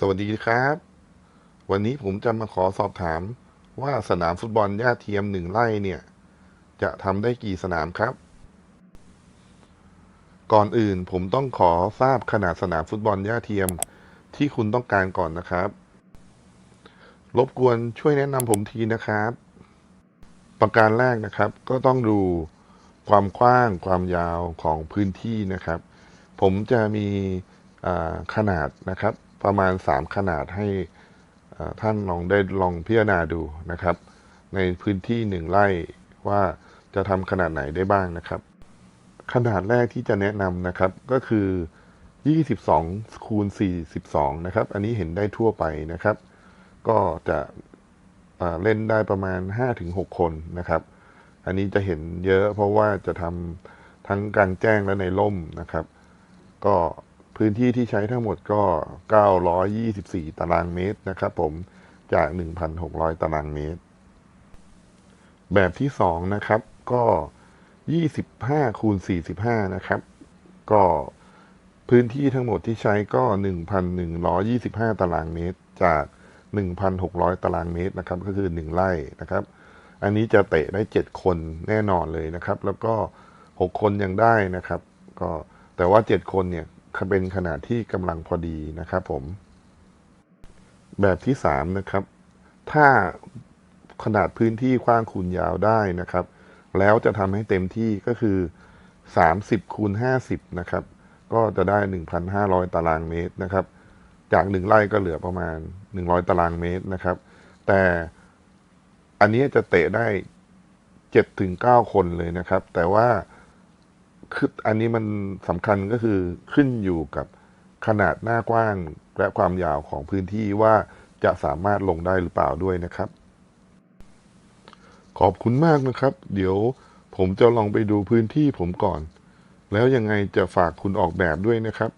สวัสดีครับ วันนี้ผมจะมาขอสอบถามว่าสนามฟุตบอลหญ้าเทียมหนึ่งไร่เนี่ย จะทำได้กี่สนามครับ ก่อนอื่นผมต้องขอทราบขนาดสนามฟุตบอลหญ้าเทียมที่คุณต้องการก่อนนะครับ รบกวนช่วยแนะนำผมทีนะครับ ประการแรกนะครับ ก็ต้องดูความกว้างความยาวของพื้นที่นะครับ ผมจะมีขนาดนะครับ ประมาณ 3 ขนาดให้ท่านลองได้ลองพิจารณาดูนะครับ ในพื้นที่หนึ่งไร่ว่าจะทำขนาดไหนได้บ้างนะครับ ขนาดแรกที่จะแนะนำนะครับก็คือ 22 คูณ 42 นะครับ อันนี้เห็นได้ทั่วไปนะครับ ก็จะเล่นได้ประมาณ 5-6 คนนะครับ อันนี้จะเห็นเยอะเพราะว่าจะทำทั้งกลางแจ้งและในร่มนะครับ ก็ พื้นที่ที่ใช้ทั้งหมดก็ 924 ตารางเมตรนะครับผมจาก 1,600 ตารางเมตร แบบที่สองนะครับ ก็ 25 คูณ 45 นะครับ ก็พื้นที่ทั้งหมดที่ใช้ก็ 1,125 ตารางเมตร จาก 1,600 ตารางเมตรนะครับ ก็คือ 1 ไร่นะครับ อันนี้จะเตะได้ 7 คนแน่นอนเลยนะครับ แล้วก็ 6 คนยังได้นะครับ ก็แต่ว่า 7 คนเนี่ย เป็นขนาดที่กำลังพอดีนะครับผม แบบที่3นะครับ ถ้าขนาดพื้นที่กว้างคูณยาวได้นะครับ แล้วจะทำให้เต็มที่ก็คือ30คูณ50นะครับ ก็จะได้ 1,500 ตารางเมตรนะครับ จาก 1ไร่ก็เหลือประมาณ 100 ตารางเมตรนะครับ แต่อันนี้จะเตะได้7ถึง9คนเลยนะครับ แต่ว่า คืออันนี้มันสำคัญก็คือขึ้นอยู่กับขนาดหน้ากว้างและความยาวของพื้นที่ว่าจะสามารถลงได้หรือเปล่าด้วยนะครับ ขอบคุณมากนะครับ เดี๋ยวผมจะลองไปดูพื้นที่ผมก่อน แล้วยังไงจะฝากคุณออกแบบด้วยนะครับ